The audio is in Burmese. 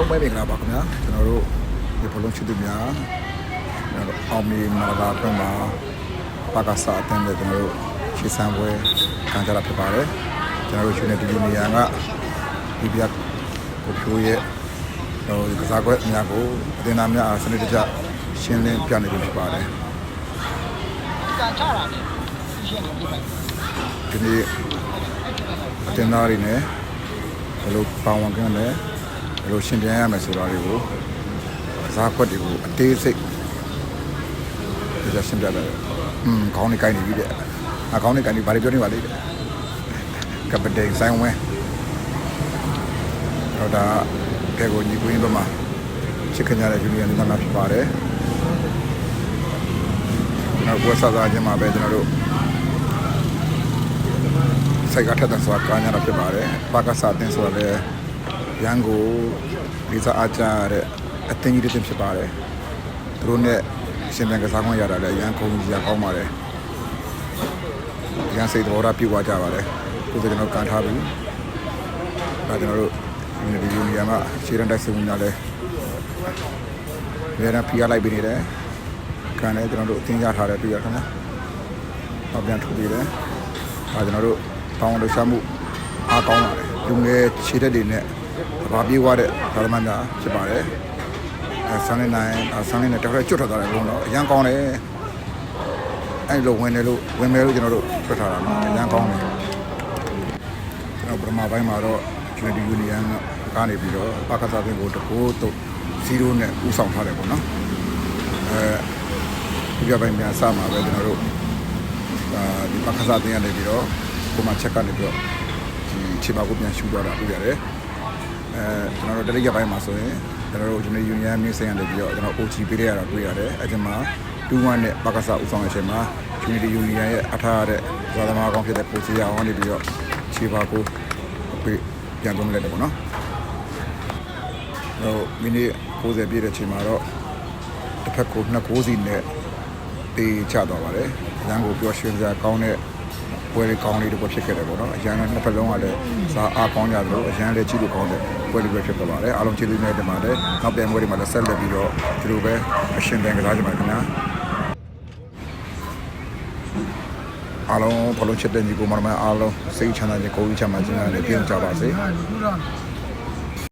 လုံးပဲမင်္ဂလာပါခင်ဗျာကျွန်တော်တို့ဒီဘလုံးချစ်သူများကျွန်တော်တို့အောင်မီမာလာဘက်မှာပါကစားအတင်းတဲ့ကျွန်တော်တို့ရှေ့ဆန်းပွဲခံကြတာဖြစ်ပါတယ်ကျွန်တော်တို့ရှင်နေဒီနေရာကဒီပြကိုဖြိုးရဲ့ဟိုကစားကွက်အများကိုအတင်းသားများအားစနစ်တကျရှင်းလင်းပြနေပြီဖြစ်ပါတယ်ကန်ချတာနဲ့ရှင်းနေပြီဒီနေ့အတင်းသားတွေနဲ့ဘယ်လိုပေါင်းဝင်ကြလဲ ဘယ်လိုရှင်းပြရမယ်ဆိုတာတွေကိုကစားကွက်တွေကိုအသေးစိတ်ဒီကရှင်းပြတယ်။อืมခေါင်းနေကိုင်းနေပြီတဲ့။အခေါင်းနေကိုင်းနေဘာတွေပြောနေပါလိမ့်။ကပတိန်ဆိုင်ဝဲ။တော့ဒါကဲကိုညီကွင်းဘက်မှာချစ်ခင်ကြတဲ့ဂျူနီယာနေသားများဖြစ်ပါတယ်။နောက်ဘဝဆသာချင်းမှာပဲကျွန်တော်တို့စိုက်ကထက်တဲ့ဆိုတာကားညာတာဖြစ်ပါတယ်။ပါကစားတင်ဆိုတာလည်း ရန်ကိုဒီစားအားကြတဲ့အတင်းကြီးတစ်တင်းဖြစ်ပါတယ်။သူတို့နဲ့အရှင်ပြန်ကစားခွင့်ရတာလည်းရန်ခုံကြီးရကောင်းပါတယ်။ရန်စိတ်တော်ရပြုတ်သွားကြပါတယ်။ကိုယ်ကကျွန်တော်ကန်ထားပြီ။ဒါကျွန်တော်တို့ဒီဗီဒီယိုနေရာမှာရှေ့ရန်တိုက်စစ်ဝင်လာလဲ။ရန်ဖိအားလိုက်ပြီးနေတယ်။ကန်လည်းကျွန်တော်တို့အသင်းရထားတယ်တွေ့ရခင်ဗျာ။တော့ပြန်ထုတ်ပြီးတယ်။ဒါကျွန်တော်တို့ပေါင်းလို့ရှာမှုအားကောင်းလာတယ်။လူငယ်ခြေတက်တွေနဲ့ ဘာပြေးသွားတဲ့ဒါသမားများဖြစ်ပါတယ်။အဲဆန်းနေနိုင်အဲဆန်းနေနဲ့တစ်ခါကျွတ်ထွက်သွားတယ်ဘုံတော့အရန်ကောင်းတယ်။အဲ့လိုဝင်တယ်လို့ဝင်မယ်လို့ကျွန်တော်တို့ထွက်ထားတာနော်အရန်ကောင်းတယ်။ကျွန်တော်ပထမပိုင်းမှာတော့ Unity Union ကနေပြီးတော့ပါကစားပင်ကိုတကိုးတော့0နဲ့ဥဆောင်ထားတယ်ပေါ့နော်။အဲဒီကပိုင်းများစမှာပဲကျွန်တော်တို့အာဒီပါကစားတင်ရနေပြီးတော့ကိုမချက်ကနေပြီးတော့ဒီခြေပါကိုပြန်ရှူသွားတာတွေ့ရတယ်။ အဲကျွန်တော်တို့တတိယပိုင်းမှာဆိုရင်ကျွန်တော်တို့ Unity Union မြင်းဆိုင်ကနေပြီးတော့ကျွန်တော် OG ပေးရတာတွေ့ရတယ်။အဲဒီမှာ2-1နဲ့ပါကစားဥဆောင်တဲ့အချိန်မှာ Unity Union ရဲ့အထားရတဲ့ဇာသမားကောင်းဖြစ်တဲ့ပိုစီယာအောင်နေပြီးတော့ခြေပါကိုပြန်သွင်းလိုက်တယ်ပေါ့နော်။ဟိုမိနစ်60ပြည့်တဲ့အချိန်မှာတော့တစ်ဖက်ကို2 9စီနဲ့တေးချသွားပါတယ်။ရန်ကိုပျော်ရွှင်စရာကောင်းတဲ့ ပွဲလေးကောင်းလေးတစ်ပွဲဖြစ်ခဲ့တယ်ပေါ့နော်။အရန်နဲ့နှစ်ဖက်လုံးကလည်းစားအားကောင်းကြသလိုအရန်လည်းကြည့်လို့ကောင်းတဲ့ပွဲလေးပဲဖြစ်သွားပါတယ်။အားလုံးကျေးဇူးများတင်ပါတယ်။နောက်ပြန်ပွဲတွေမှာလည်းဆက်လက်ပြီးတော့ဒီလိုပဲအရှင်ပြန်ကစားကြပါခင်ဗျာ။အားလုံးဘလုံးချစ်တဲ့ညီကိုမတော်မအားလုံးစိတ်ချမ်းသာခြင်းကိုယ်ကြီးချမ်းသာခြင်းနဲ့ပြည့်စုံကြပါစေ။